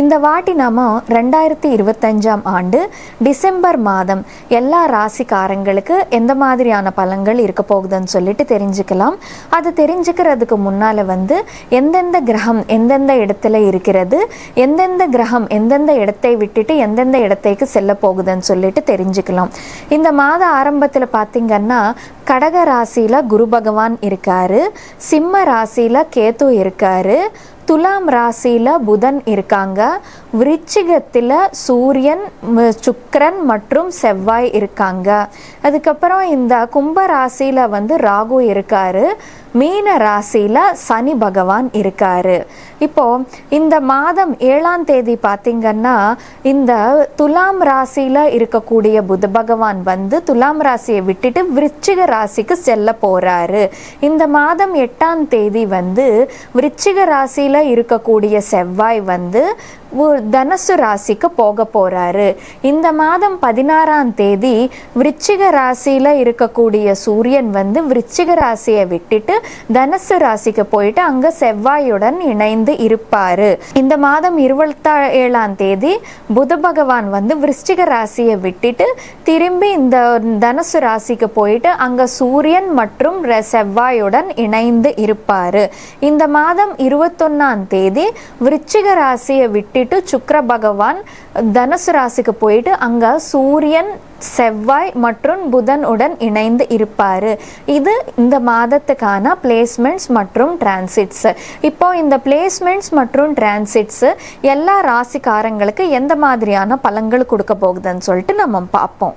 இந்த வாட்டி நாம ரெண்டாயிரத்தி இருபத்தஞ்சாம் ஆண்டு டிசம்பர் மாதம் எல்லா ராசிக்காரங்களுக்கு எந்த மாதிரியான பலன்கள் இருக்க போகுதுன்னு சொல்லிட்டு தெரிஞ்சுக்கலாம். அது தெரிஞ்சுக்கிறதுக்கு முன்னால் வந்து எந்தெந்த கிரகம் எந்தெந்த இடத்துல இருக்கிறது எந்தெந்த கிரகம் எந்தெந்த இடத்தை விட்டுட்டு எந்தெந்த இடத்தைக்கு செல்ல போகுதுன்னு சொல்லிட்டு தெரிஞ்சுக்கலாம். இந்த மாத ஆரம்பத்தில் பார்த்தீங்கன்னா கடக ராசியில குரு பகவான் இருக்காரு சிம்ம ராசியில் கேத்து இருக்காரு துலாம் ராசியில் புதன் இருக்காங்க. விருச்சிகத்தில் சூரியன் சுக்கரன் மற்றும் செவ்வாய் இருக்காங்க. அதுக்கப்புறம் இந்த கும்ப ராசியில் வந்து ராகு இருக்காரு. மீன ராசியில் சனி பகவான் இருக்காரு. இப்போ இந்த மாதம் ஏழாம் தேதி பார்த்தீங்கன்னா இந்த துலாம் ராசியில் இருக்கக்கூடிய புத பகவான் வந்து துலாம் ராசியை விட்டுட்டு விருச்சிக ராசிக்கு செல்ல போகிறாரு இந்த மாதம் எட்டாம் தேதி வந்து விருச்சிக ராசியில் இருக்கக்கூடிய செவ்வாய் வந்து தனுசு ராசிக்கு போக போறாரு. இந்த மாதம் பதினாறாம் தேதி விருச்சிக ராசியில இருக்கக்கூடிய சூரியன் வந்து விருச்சிக ராசியை விட்டுட்டு தனுசு ராசிக்கு போயிட்டு அங்க செவ்வாயுடன் இணைந்து இருப்பாரு. இந்த மாதம் இருபத்தா ஏழாம் தேதி புத பகவான் வந்து விருச்சிக ராசியை விட்டுட்டு திரும்பி இந்த தனுசு ராசிக்கு போயிட்டு அங்க சூரியன் மற்றும் செவ்வாயுடன் இணைந்து இருப்பாரு. இந்த மாதம் இருபத்தொன்னாம் தேதி விருச்சிக ராசியை விட்டு விட்டுட்டு சுக்கிர பகவான் தனுசு ராசிக்கு போயிட்டு அங்க சூரியன் செவ்வாய் மற்றும் புதன் உடன் இணைந்து இருப்பார். இது இந்த மாதத்துக்கான பிளேஸ்மெண்ட்ஸ் மற்றும் டிரான்சிட்ஸ் இப்போ இந்த பிளேஸ்மெண்ட்ஸ் மற்றும் டிரான்சிட்ஸ் எல்லா ராசிக்காரங்களுக்கு எந்த மாதிரியான பலன்கள் கொடுக்க போகுதுன்னு சொல்லிட்டு நம்ம பார்ப்போம்.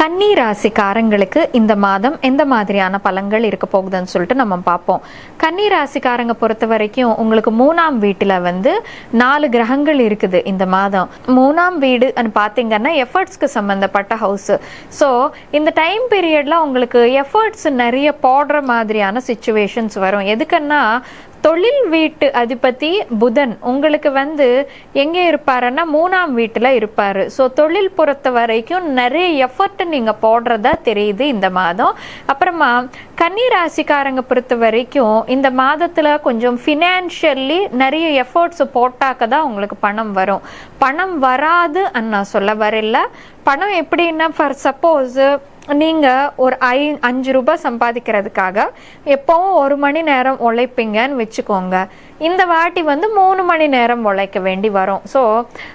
கன்னி ராசிக்காரங்களுக்கு இந்த மாதம் எந்த மாதிரியான பலன்கள் இருக்க போகுதுன்னு சொல்லிட்டு நம்ம பார்ப்போம். கன்னி ராசிக்காரங்க பொறுத்த வரைக்கும் உங்களுக்கு மூணாம் வீட்டில் வந்து நாலு கிரகங்கள் இருக்குது இந்த மாதம். மூணாம் வீடு பார்த்தீங்கன்னா எஃபர்ட்ஸ்க்கு சம்மந்தப்பட்ட ஹவுஸ் ஸோ இந்த டைம் பீரியட்ல உங்களுக்கு எஃபர்ட்ஸ் நிறைய போடுற மாதிரியான சுச்சுவேஷன்ஸ் வரும். எதுக்குன்னா தொழில் வீட்டு அதிபதி புதன் உங்களுக்கு வந்து எங்கே இருப்பாருன்னா மூணாம் வீட்டில் இருப்பார். ஸோ தொழில் பொறுத்த வரைக்கும் நிறைய எஃபர்ட் நீங்கள் போடுறதா தெரியுது இந்த மாதம். அப்புறமா கன்னி ராசிக்காரங்க பொறுத்த வரைக்கும் இந்த மாதத்தில் கொஞ்சம் ஃபினான்ஷியல்லி நிறைய எஃபர்ட்ஸ் போட்டாக்க தான் உங்களுக்கு பணம் வரும். பணம் வராது நான் சொல்ல வரல. பணம் எப்படின்னா ஃபார் சப்போஸ் நீங்கள் ஒரு ஐ அஞ்சு ரூபாய் சம்பாதிக்கிறதுக்காக எப்போவும் ஒரு மணி நேரம் உழைப்பீங்கன்னு வச்சுக்கோங்க. இந்த வாட்டி வந்து மூணு மணி நேரம் உழைக்க வேண்டி வரும். ஸோ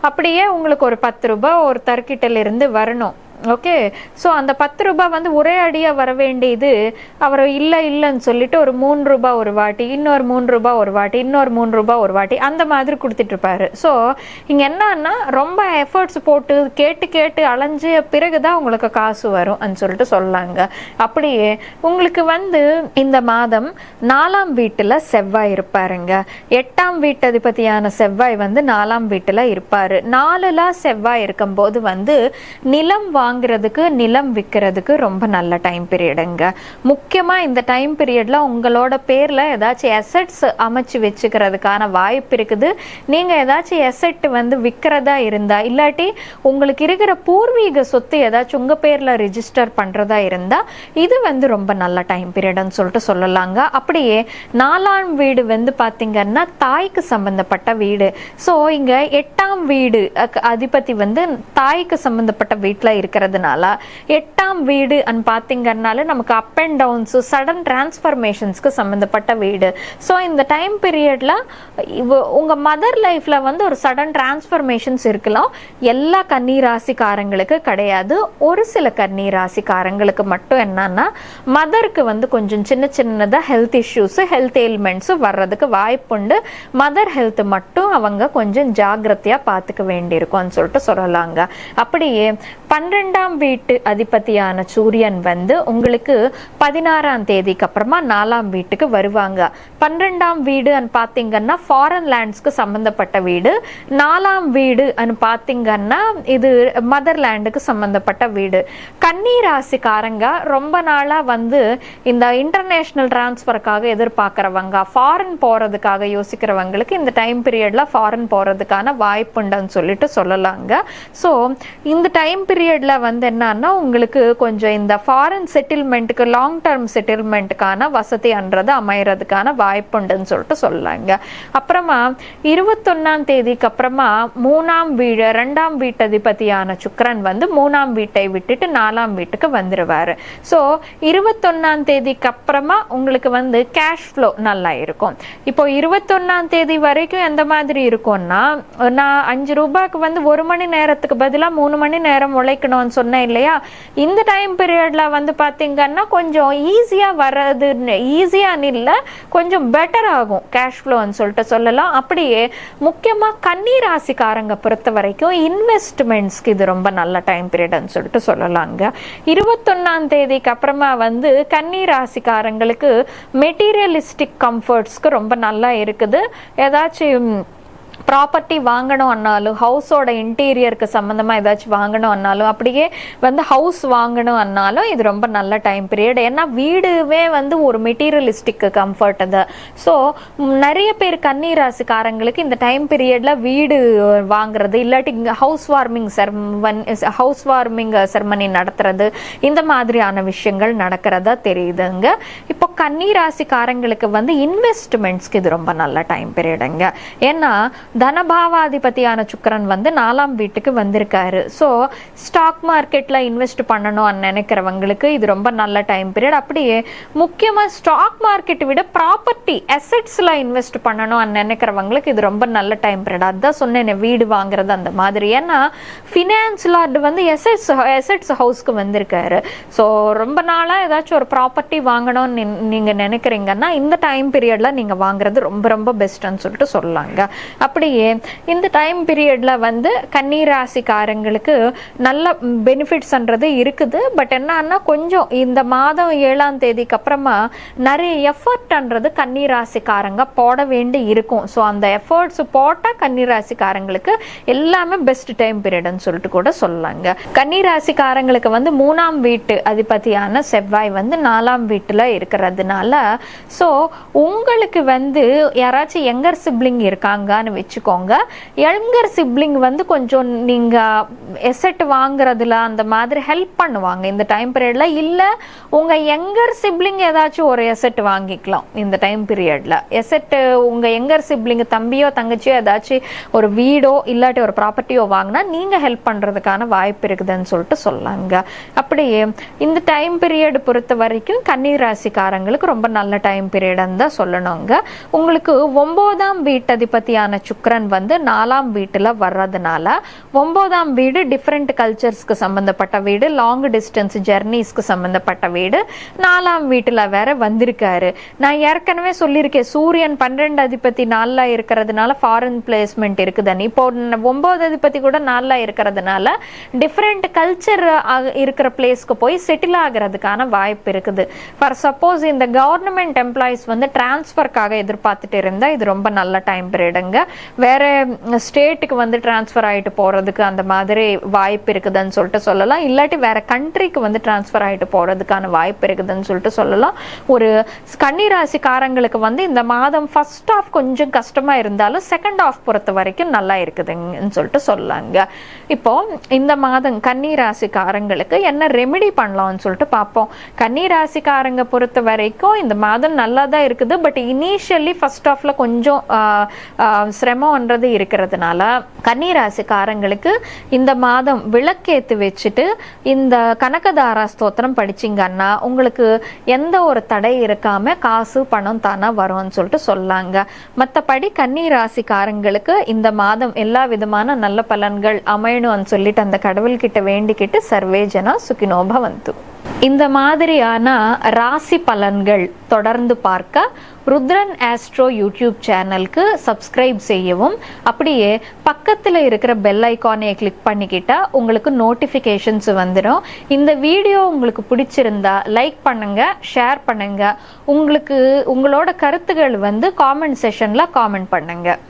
அப்படியே உங்களுக்கு ஒரு பத்து ரூபாய் ஒரு தர்க்கிட்டலேருந்து வரணும். ஓகே ஸோ அந்த பத்து ரூபாய் வந்து ஒரே அடியாக வர வேண்டியது அவர் இல்லை இல்லைன்னு சொல்லிட்டு ஒரு மூணு ரூபாய் ஒரு வாட்டி இன்னொரு மூணு ரூபாய் ஒரு வாட்டி இன்னொரு மூணு ரூபாய் ஒரு வாட்டி அந்த மாதிரி கொடுத்துட்ருப்பாரு ஸோ இங்கே என்னன்னா ரொம்ப எஃபர்ட்ஸ் போட்டு கேட்டு கேட்டு அலைஞ்ச பிறகு தான் உங்களுக்கு காசு வரும் சொல்லிட்டு சொல்லாங்க. அப்படியே உங்களுக்கு வந்து இந்த மாதம் நாலாம் வீட்டில் செவ்வாய் இருப்பாருங்க. எட்டாம் வீட்டதிபதியான செவ்வாய் வந்து நாலாம் வீட்டில் இருப்பார். நாலுலாம் செவ்வாய் இருக்கும்போது வந்து நிலம் வா வாங்குறதுக்கு நிலம் விற்கிறதுக்கு ரொம்ப நல்ல டைம் பீரியடுங்க முக்கியமாக இந்த டைம் பீரியடில் உங்களோட பேரில் ஏதாச்சும் எசட்ஸ் அமைச்சு வச்சுக்கிறதுக்கான வாய்ப்பு இருக்குது. நீங்கள் ஏதாச்சும் எசட் வந்து விற்கிறதா இருந்தால் இல்லாட்டி உங்களுக்கு இருக்கிற பூர்வீக சொத்து ஏதாச்சும் உங்கள் பேரில் ரிஜிஸ்டர் பண்ணுறதா இருந்தால் இது வந்து ரொம்ப நல்ல டைம் பீரியட்னு சொல்லிட்டு சொல்லலாங்க. அப்படியே நாலாம் வீடு வந்து பார்த்திங்கன்னா தாய்க்கு சம்மந்தப்பட்ட வீடு. ஸோ இங்கே எட்டாம் வீடு அதிபதி வந்து தாய்க்கு சம்மந்தப்பட்ட வீட்டில் இருக்கிறதுனால எட்டாம் வீடு அண்ட் பார்த்தீங்கன்னால நமக்கு அப் அண்ட் டவுன்ஸு சடன் டிரான்ஸ்ஃபர்மேஷன்ஸ்க்கு சம்மந்தப்பட்ட வீடு. ஸோ இந்த டைம் பீரியடில் உங்கள் மதர் லைஃப்பில் வந்து ஒரு சடன் டிரான்ஸ்ஃபர்மேஷன்ஸ் இருக்கலாம். எல்லா கன்னி ராசிக்காரங்களுக்கு கிடையாது. ஒரு சில கன்னி ராசிக்காரங்களுக்கு மட்டும் என்னன்னா மதருக்கு வந்து கொஞ்சம் சின்ன சின்னதாக ஹெல்த் இஷ்யூஸு ஹெல்த் எயில்மெண்ட்ஸும் வர்றதுக்கு வாய்ப்புண்டு மதர் ஹெல்த் மட்டும் அவங்க கொஞ்சம் ஜாகிரதையாக பார்த்துக்க வேண்டியிருக்கும்னு சொல்லிட்டு சொல்லலாங்க. அப்படியே பன்னெண்டு பன்னிரெண்டாம் வீட்டு அதிபதியான சூரியன் வந்து உங்களுக்கு பதினாறாம் தேதிக்கு அப்புறமா நாலாம் வீட்டுக்கு வருவாங்க. பன்னிரெண்டாம் வீடு பார்த்தீங்கன்னா ஃபாரின் லேண்ட்ஸ்க்கு சம்பந்தப்பட்ட வீடு. நாலாம் வீடு பார்த்தீங்கன்னா இது மதர் லேண்டுக்கு சம்பந்தப்பட்ட வீடு. கன்னி ராசிக்காரங்க ரொம்ப நாளாக வந்து இந்த இன்டர்நேஷ்னல் டிரான்ஸ்ஃபருக்காக எதிர்பார்க்குறவங்க ஃபாரின் போகிறதுக்காக யோசிக்கிறவங்களுக்கு இந்த டைம் பீரியடில் ஃபாரின் போகிறதுக்கான வாய்ப்புண்டுன்னு சொல்லிட்டு சொல்லலாங்க. ஸோ இந்த டைம் பீரியடில் வந்து என்னன்னா உங்களுக்கு கொஞ்சம் இந்த ஃபாரின் செட்டில்மெண்ட்டுக்கு லாங் டேர்ம் செட்டில்மெண்ட்டுக்கான வசதின்றது அமைகிறதுக்கான வாய்ப்புண்டுன்னு சொல்லிட்டு சொல்லலாங்க அப்புறமா இருபத்தொன்னாம் தேதிக்கு அப்புறமா மூணாம் வீடு ரெண்டாம் வீட்டதிபதியான சுக்கரன் வந்து மூணாம் வீட்டை விட்டுட்டு நாலாம் வீட்டுக்கு வந்துடுவார் ஸோ இருபத்தொன்னாம் தேதிக்கு அப்புறமா உங்களுக்கு வந்து கேஷ் ஃப்ளோ நல்லா இருக்கும். இப்போ இருபத்தொன்னாம் தேதி வரைக்கும் எந்த மாதிரி இருக்கும்னா நான் அஞ்சு ரூபாய்க்கு வந்து ஒரு மணி நேரத்துக்கு பதிலாக மூணு மணி நேரம் உழைக்கணும் உழைக்கணும்னு சொன்னேன் இல்லையா? இந்த டைம் பீரியட்ல வந்து பார்த்தீங்கன்னா கொஞ்சம் ஈஸியாக வர்றது ஈஸியான்னு இல்லை கொஞ்சம் பெட்டர் ஆகும் கேஷ் ஃப்ளோன்னு சொல்லிட்டு சொல்லலாம். அப்படியே முக்கியமாக கன்னி ராசிக்காரங்க பொறுத்த வரைக்கும் இன்வெஸ்ட்மெண்ட்ஸ்க்கு இது ரொம்ப நல்ல டைம் பீரியட்னு சொல்லிட்டு சொல்லலாங்க. இருபத்தொன்னாம் தேதிக்கு அப்புறமா வந்து கன்னி ராசிக்காரங்களுக்கு மெட்டீரியலிஸ்டிக் கம்ஃபர்ட்ஸ்க்கு ரொம்ப நல்லா இருக்குது. ஏதாச்சும் ப்ராப்பர்ட்டி வாங்கணும்னாலும் ஹவுஸோட இன்டீரியருக்கு சம்மந்தமாக ஏதாச்சும் வாங்கணும்னாலும் அப்படியே வந்து ஹவுஸ் வாங்கணும்னாலும் இது ரொம்ப நல்ல டைம் பீரியட் ஏன்னா வீடுவே வந்து ஒரு மெட்டீரியலிஸ்டிக் கம்ஃபர்ட் அது. ஸோ நிறைய பேர் கன்னி ராசிக்காரங்களுக்கு இந்த டைம் பீரியடில் வீடு வாங்குறது இல்லாட்டி இங்கே house warming ceremony house warming ceremony நடத்துறது இந்த மாதிரியான விஷயங்கள் நடக்கிறதா தெரியுதுங்க. இப்போ கன்னி ராசிக்காரங்களுக்கு வந்து இன்வெஸ்ட்மெண்ட்ஸ்க்கு இது ரொம்ப நல்ல டைம் பீரியடுங்க ஏன்னா தனபாவாதிபதியான சுக்கரன் வந்து நாலாம் வீட்டுக்கு வந்திருக்காரு. ஸோ ஸ்டாக் மார்க்கெட்டில் இன்வெஸ்ட் பண்ணணும் நினைக்கிறவங்களுக்கு இது ரொம்ப நல்ல டைம் பீரியட் அப்படியே முக்கியமாக ஸ்டாக் மார்க்கெட்டை விட ப்ராப்பர்ட்டி அசெட்ஸில் இன்வெஸ்ட் பண்ணணும் நினைக்கிறவங்களுக்கு இது ரொம்ப நல்ல டைம் பீரியட் அதுதான் சொன்னேன் வீடு வாங்குறது அந்த மாதிரி. ஏன்னா ஃபினான்ஸ் லார்டு வந்து எசெட்ஸ் எசெட்ஸ் ஹவுஸ்க்கு வந்திருக்காரு. ஸோ ரொம்ப நாளாக ஏதாச்சும் ஒரு ப்ராப்பர்ட்டி வாங்கணும்னு நீங்கள் நினைக்கிறீங்கன்னா இந்த டைம் பீரியடில் நீங்கள் வாங்குறது ரொம்ப ரொம்ப பெஸ்ட்டுன்னு சொல்லிட்டு சொல்லலாங்க அப்படியே இந்த டைம் பீரியடில் வந்து கன்னிராசிக்காரங்களுக்கு நல்ல பெனிஃபிட்ஸ்ன்றது இருக்குது. பட் என்னன்னா கொஞ்சம் இந்த மாதம் ஏழாம் தேதிக்கு அப்புறமா நிறைய எஃபர்ட்ன்றது கன்னிராசிக்காரங்க போட வேண்டி இருக்கும். ஸோ அந்த எஃபர்ட்ஸ் போட்டால் கன்னிராசிக்காரங்களுக்கு எல்லாமே பெஸ்ட் டைம் பீரியட்னு சொல்லிட்டு கூட சொல்லலாங்க. கன்னிராசிக்காரங்களுக்கு வந்து மூணாம் வீட்டு அதிபதியான செவ்வாய் வந்து நாலாம் வீட்டில் இருக்கிறதுனால ஸோ உங்களுக்கு வந்து யாராச்சும் எங்கர் சிப்ளிங் இருக்காங்கன்னு வச்சுக்கோங்க. யங்கர் சிப்ளிங் வந்து கொஞ்சம் நீங்கள் எசெட் வாங்குறதுல அந்த மாதிரி ஹெல்ப் பண்ணுவாங்க. இந்த டைம் பீரியட்ல இல்லை உங்கள் யங்கர் சிப்ளிங் ஏதாச்சும் ஒரு எசெட் வாங்கிக்கலாம் இந்த டைம் பீரியட்ல எசெட் உங்கள் யங்கர் சிப்ளிங் தம்பியோ தங்கச்சியோ ஏதாச்சும் ஒரு வீடோ இல்லாட்டி ஒரு ப்ராப்பர்ட்டியோ வாங்கினா நீங்கள் ஹெல்ப் பண்ணுறதுக்கான வாய்ப்பு இருக்குதுன்னு சொல்லிட்டு சொல்லாங்க. அப்படியே இந்த டைம் பீரியட் பொறுத்த வரைக்கும் கன்னீர் ராசிக்காரங்களுக்கு ரொம்ப நல்ல டைம் பீரியட்னு தான் சொல்லணுங்க. உங்களுக்கு ஒன்பதாம் வீட்டதிபதியான சுக்கரன் வந்து நாலாம் வீட்டில் வர்றதுனால ஒம்போதாம் வீடு டிஃப்ரெண்ட் கல்ச்சர்ஸ்க்கு சம்மந்தப்பட்ட வீடு லாங் டிஸ்டன்ஸ் ஜெர்னிஸ்க்கு சம்மந்தப்பட்ட வீடு. நாலாம் வீட்டில் வேற வந்திருக்காரு. நான் ஏற்கனவே சொல்லியிருக்கேன் சூரியன் பன்னிரெண்டு அதிபதி நாளில் இருக்கிறதுனால ஃபாரின் பிளேஸ்மெண்ட் இருக்குதுன்னு இப்போ ஒன்பது அதிபதி கூட நாளில் இருக்கிறதுனால டிஃப்ரெண்ட் கல்ச்சர் இருக்கிற பிளேஸ்க்கு போய் செட்டில் ஆகிறதுக்கான வாய்ப்பு இருக்குது. ஃபார் சப்போஸ் இந்த கவர்மெண்ட் எம்ப்ளாயிஸ் வந்து டிரான்ஸ்ஃபர்க்காக எதிர்பார்த்துட்டு இருந்தால் இது ரொம்ப நல்ல டைம் பீரியடுங்க வேற ஸ்டேட்டுக்கு வந்து டிரான்ஸ்ஃபர் ஆகிட்டு போகிறதுக்கு அந்த மாதிரி வாய்ப்பு இருக்குதுன்னு சொல்லிட்டு சொல்லலாம். இல்லாட்டி வேற கண்ட்ரிக்கு வந்து டிரான்ஸ்ஃபர் ஆகிட்டு போகிறதுக்கான வாய்ப்பு இருக்குதுன்னு சொல்லிட்டு சொல்லலாம். ஒரு கன்னிராசிக்காரங்களுக்கு வந்து இந்த மாதம் ஃபர்ஸ்ட் ஆஃப் கொஞ்சம் கஷ்டமாக இருந்தாலும் செகண்ட் ஆஃப் பொறுத்த வரைக்கும் நல்லா இருக்குதுங்கன்னு சொல்லிட்டு சொல்லலாங்க இப்போ இந்த மாதம் கன்னிராசிக்காரங்களுக்கு என்ன ரெமெடி பண்ணலாம்னு சொல்லிட்டு பார்ப்போம். கன்னிராசிக்காரங்க பொறுத்த வரைக்கும் இந்த மாதம் நல்லா தான் இருக்குது பட் இனிஷியலி ஃபர்ஸ்ட் ஆஃப்ல கொஞ்சம் சிரமம்ன்றது இருக்கிறதுனால கன்னிராசிக்காரங்களுக்கு இந்த மாதம் விளக்கேத்து வச்சுட்டு இந்த கனகதாரா ஸ்தோத்திரம் படிச்சிங்கன்னா உங்களுக்கு எந்த ஒரு தடை இருக்காம காசு பணம் தானா வரும்னு சொல்லிட்டு சொல்லாங்க. மற்றபடி கன்னிராசிக்காரங்களுக்கு இந்த மாதம் எல்லா விதமான நல்ல பலன்கள் அமையணும்னு சொல்லிட்டு அந்த கடவுள்கிட்ட வேண்டிக்கிட்டு சர்வேஜனா சுகினோபவந்து. இந்த மாதிரியான ராசி பலன்கள் தொடர்ந்து பார்க்க ருத்ரன் ஆஸ்ட்ரோ யூடியூப் சேனலுக்கு சப்ஸ்கிரைப் செய்யவும் அப்படியே பக்கத்தில் இருக்கிற பெல் ஐக்கானை கிளிக் பண்ணிக்கிட்டா உங்களுக்கு நோட்டிஃபிகேஷன்ஸ் வந்துடும் இந்த வீடியோ உங்களுக்கு பிடிச்சிருந்தா லைக் பண்ணுங்க ஷேர் பண்ணுங்க. உங்களுக்கு உங்களோட கருத்துக்கள் வந்து காமெண்ட் செஷனில் காமெண்ட் பண்ணுங்கள்